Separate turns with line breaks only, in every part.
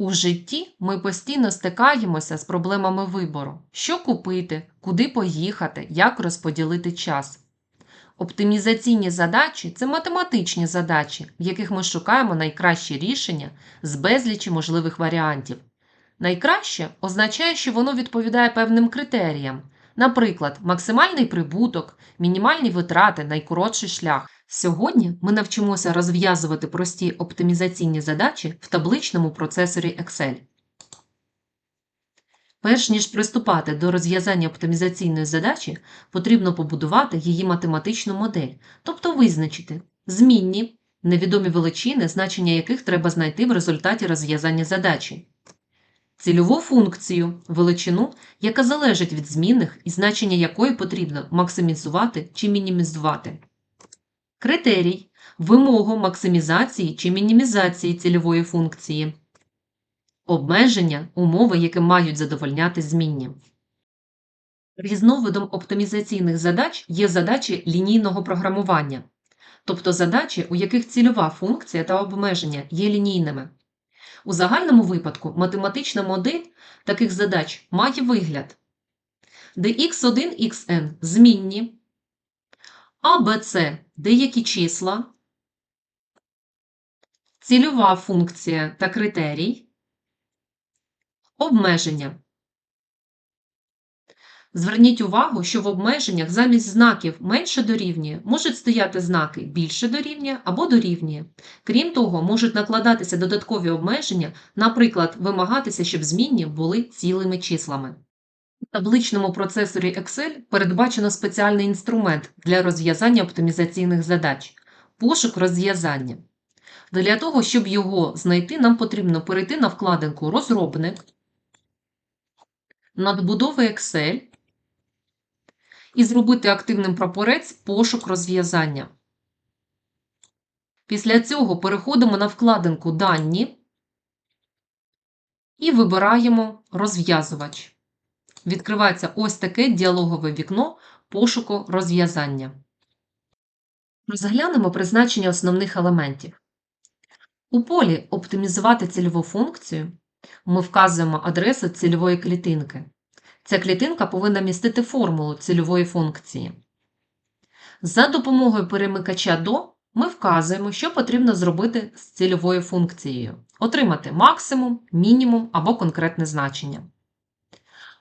У житті ми постійно стикаємося з проблемами вибору: що купити, куди поїхати, як розподілити час. Оптимізаційні задачі це математичні задачі, в яких ми шукаємо найкращі рішення з безлічі можливих варіантів. Найкраще означає, що воно відповідає певним критеріям, наприклад, максимальний прибуток, мінімальні витрати, найкоротший шлях. Сьогодні ми навчимося розв'язувати прості оптимізаційні задачі в табличному процесорі Excel. Перш ніж приступати до розв'язання оптимізаційної задачі, потрібно побудувати її математичну модель, тобто визначити змінні, невідомі величини, значення яких треба знайти в результаті розв'язання задачі, цільову функцію, величину, яка залежить від змінних і значення якої потрібно максимізувати чи мінімізувати. Критерій вимогу максимізації чи мінімізації цільової функції. Обмеження умови, яким мають задовольняти змінні. Різновидом оптимізаційних задач є задачі лінійного програмування, тобто задачі, у яких цільова функція та обмеження є лінійними. У загальному випадку математична модель таких задач має вигляд, де x1, xn змінні, а, деякі числа, цільова функція та критерій, обмеження. Зверніть увагу, що в обмеженнях замість знаків менше дорівнює можуть стояти знаки більше дорівнює або дорівнює. Крім того, можуть накладатися додаткові обмеження, наприклад, вимагатися, щоб змінні були цілими числами. У табличному процесорі Excel передбачено спеціальний інструмент для розв'язання оптимізаційних задач пошук розв'язання. Для того, щоб його знайти, нам потрібно перейти на вкладинку Розробник, надбудови Excel і зробити активним прапорець пошук розв'язання. Після цього переходимо на вкладинку Дані і вибираємо розв'язувач відкривається ось таке діалогове вікно пошуку розв'язання. Розглянемо призначення основних елементів. У полі Оптимізувати цільову функцію ми вказуємо адресу цільової клітинки. Ця клітинка повинна містити формулу цільової функції. За допомогою перемикача до ми вказуємо, що потрібно зробити з цільовою функцією: отримати максимум, мінімум або конкретне значення.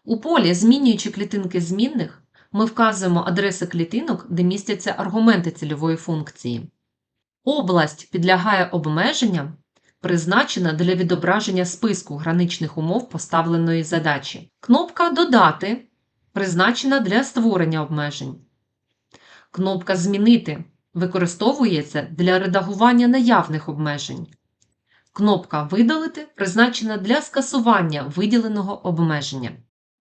У полі, змінюючи клітинки змінних, ми вказуємо адреси клітинок, де містяться аргументи цільової функції. Область підлягає обмеженням, призначена для відображення списку граничних умов поставленої задачі. Кнопка Додати призначена для створення обмежень. Кнопка Змінити використовується для редагування наявних обмежень. Кнопка Видалити призначена для скасування виділеного обмеження.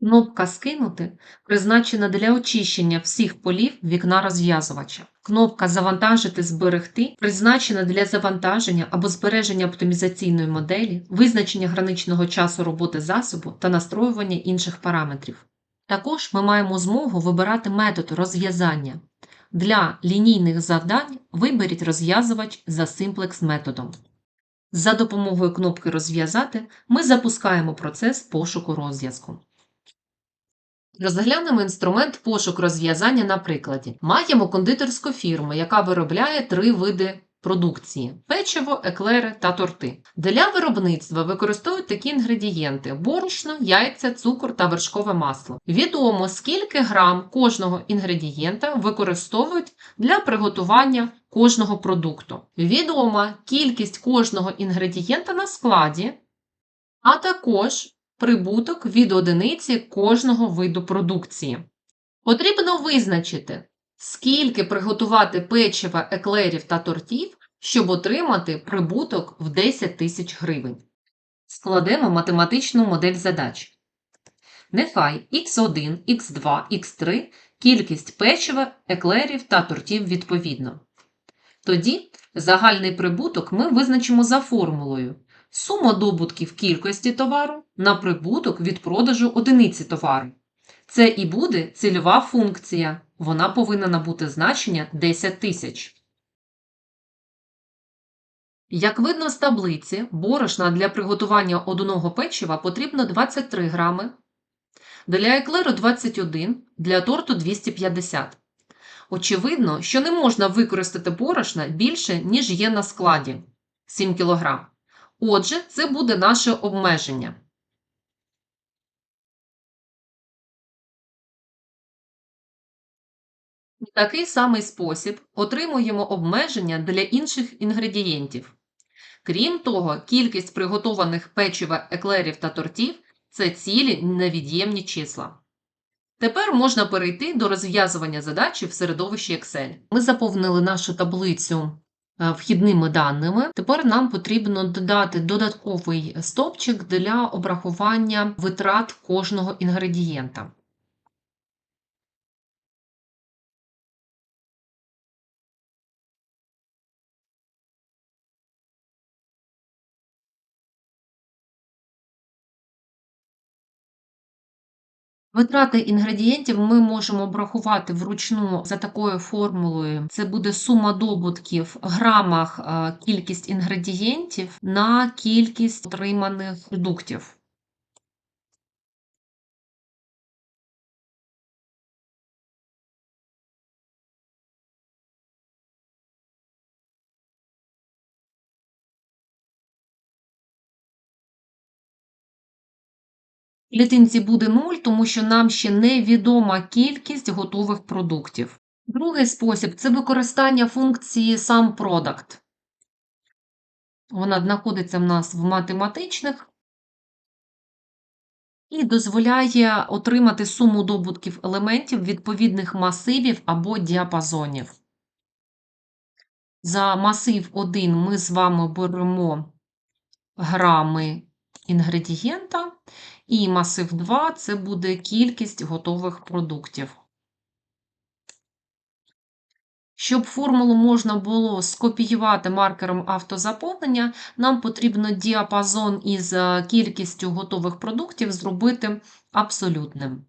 Кнопка Скинути призначена для очищення всіх полів вікна розв'язувача. Кнопка Завантажити Зберегти призначена для завантаження або збереження оптимізаційної моделі, визначення граничного часу роботи засобу та настроювання інших параметрів. Також ми маємо змогу вибирати метод розв'язання. Для лінійних завдань виберіть розв'язувач за Simplex методом. За допомогою кнопки Розв'язати ми запускаємо процес пошуку розв'язку. Розглянемо інструмент пошук розв'язання на прикладі. Маємо кондитерську фірму, яка виробляє три види продукції: печиво, еклери та торти. Для виробництва використовують такі інгредієнти: борошно, яйця, цукор та вершкове масло. Відомо, скільки грам кожного інгредієнта використовують для приготування кожного продукту. Відома кількість кожного інгредієнта на складі, а також прибуток від одиниці кожного виду продукції. Потрібно визначити, скільки приготувати печива, еклерів та тортів, щоб отримати прибуток в 10 тисяч гривень. Складемо математичну модель задач. Нехай x1, x2, x3 кількість печива, еклерів та тортів відповідно. Тоді загальний прибуток ми визначимо за формулою сума добутків кількості товару на прибуток від продажу одиниці товару. Це і буде цільова функція. Вона повинна набути значення 10 тисяч. Як видно з таблиці, борошна для приготування одного печива потрібно 23 грами, для еклеру 21, для торту 250. Очевидно, що не можна використати борошна більше, ніж є на складі 7 кг. Отже, це буде наше обмеження. В такий самий спосіб отримуємо обмеження для інших інгредієнтів. Крім того, кількість приготованих печива, еклерів та тортів це цілі невід'ємні числа. Тепер можна перейти до розв'язування задачі в середовищі Excel. Ми заповнили нашу таблицю вхідними даними. Тепер нам потрібно додати додатковий стовпчик для обрахування витрат кожного інгредієнта. Витрати інгредієнтів ми можемо обрахувати вручну за такою формулою. Це буде сума добутків в грамах е, кількість інгредієнтів на кількість отриманих продуктів. Клітинці буде 0, тому що нам ще невідома кількість готових продуктів. Другий спосіб це використання функції сам SumProduct. Вона знаходиться в нас в математичних і дозволяє отримати суму добутків елементів відповідних масивів або діапазонів. За масив 1 ми з вами беремо грами інгредієнта, і масив 2 це буде кількість готових продуктів. Щоб формулу можна було скопіювати маркером автозаповнення, нам потрібно діапазон із е, кількістю готових продуктів зробити абсолютним.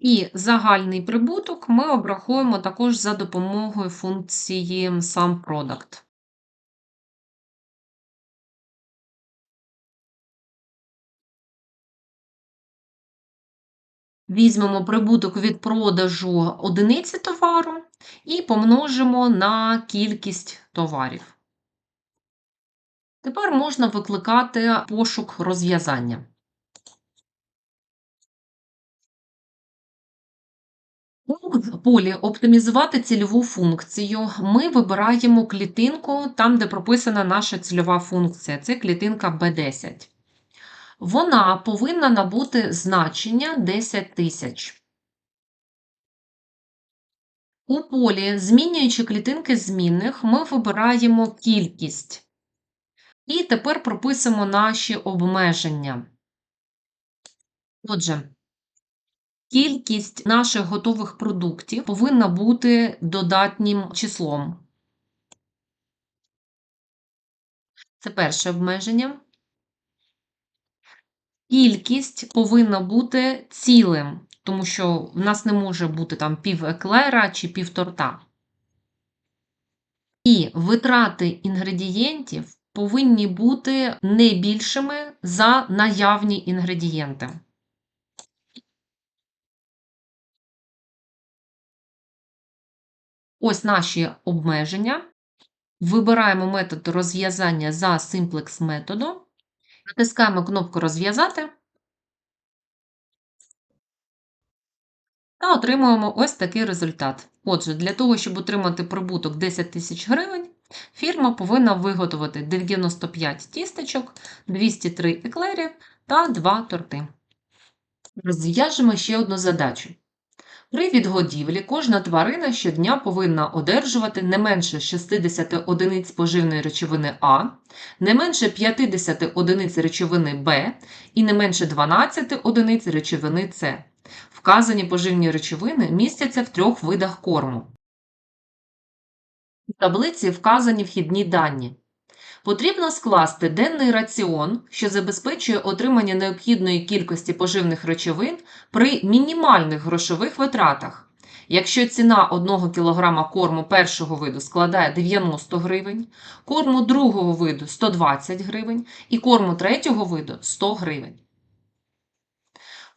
І загальний прибуток ми обрахуємо також за допомогою функції сам SumProduct. Візьмемо прибуток від продажу одиниці товару і помножимо на кількість товарів. Тепер можна викликати пошук розв'язання. Полі Оптимізувати цільову функцію ми вибираємо клітинку там, де прописана наша цільова функція. Це клітинка B10. Вона повинна набути значення 10 тисяч. У полі, змінюючи клітинки змінних, ми вибираємо кількість. І тепер прописуємо наші обмеження. Отже, Кількість наших готових продуктів повинна бути додатнім числом. Це перше обмеження. Кількість повинна бути цілим, тому що в нас не може бути там пів еклера чи пів торта. І витрати інгредієнтів повинні бути не більшими за наявні інгредієнти. Ось наші обмеження. Вибираємо метод розв'язання за Simplex методом. Натискаємо кнопку Розв'язати та отримуємо ось такий результат. Отже, для того, щоб отримати прибуток 10 тисяч гривень, фірма повинна виготовити 95 тістечок, 203 еклерів та 2 торти. Розв'яжемо ще одну задачу. При відгодівлі кожна тварина щодня повинна одержувати не менше 60 одиниць поживної речовини А, не менше 50 одиниць речовини Б і не менше 12 одиниць речовини С. Вказані поживні речовини містяться в трьох видах корму. У таблиці вказані вхідні дані. Потрібно скласти денний раціон, що забезпечує отримання необхідної кількості поживних речовин при мінімальних грошових витратах. Якщо ціна 1 кг корму першого виду складає 90 гривень, корму другого виду 120 гривень і корму третього виду 100 гривень.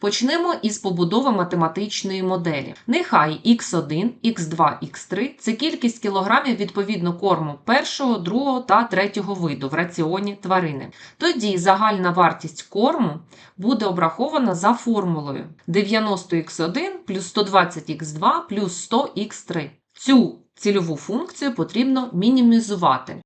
Почнемо із побудови математичної моделі. Нехай x1, x2, x3 це кількість кілограмів відповідно корму першого, другого та третього виду в раціоні тварини. Тоді загальна вартість корму буде обрахована за формулою 90x1 плюс 120x2 плюс 100x3. Цю цільову функцію потрібно мінімізувати.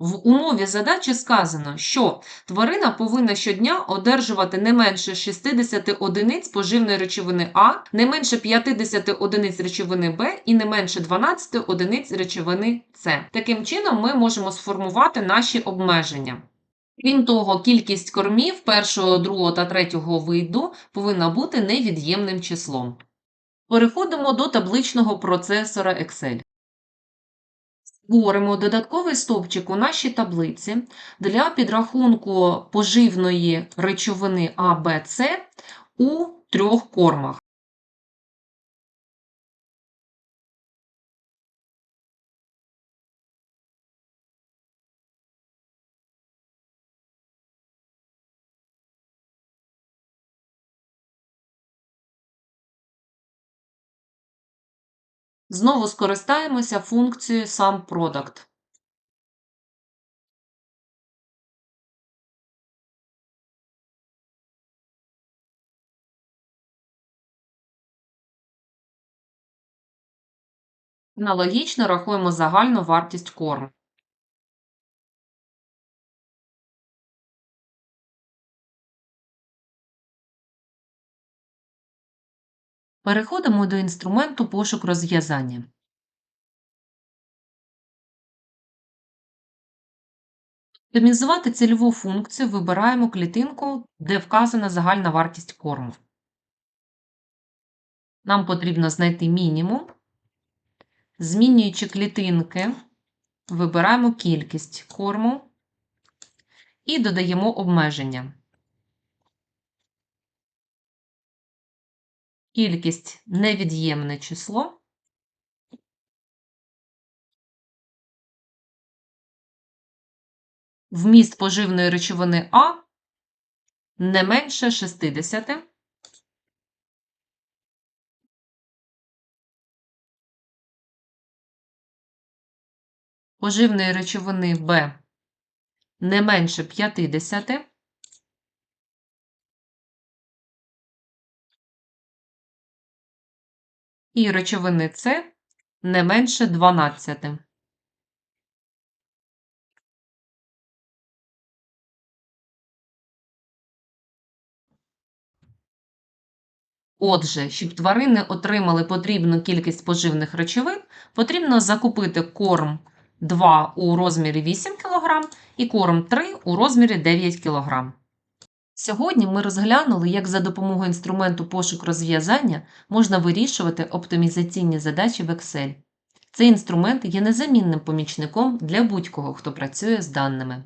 В умові задачі сказано, що тварина повинна щодня одержувати не менше 60 одиниць поживної речовини А, не менше 50 одиниць речовини Б і не менше 12 одиниць речовини С. Таким чином, ми можемо сформувати наші обмеження. Крім того, кількість кормів першого, другого та третього виду повинна бути невід'ємним числом. Переходимо до табличного процесора Excel. Створимо додатковий стовпчик у нашій таблиці для підрахунку поживної речовини А, Б, С у трьох кормах. Знову скористаємося функцією SumProduct. Аналогічно рахуємо загальну вартість корму. Переходимо до інструменту пошук розв'язання. Оптимізувати цільову функцію вибираємо клітинку, де вказана загальна вартість корму. Нам потрібно знайти мінімум. Змінюючи клітинки, вибираємо кількість корму і додаємо обмеження. Кількість невід'ємне число. Вміст поживної речовини А не менше 60. Поживної речовини Б не менше 50. І речовини С не менше 12. Отже, щоб тварини отримали потрібну кількість поживних речовин, потрібно закупити корм 2 у розмірі 8 кг і корм 3 у розмірі 9 кг. Сьогодні ми розглянули, як за допомогою інструменту пошук розв'язання можна вирішувати оптимізаційні задачі в Excel. Цей інструмент є незамінним помічником для будь-кого, хто працює з даними.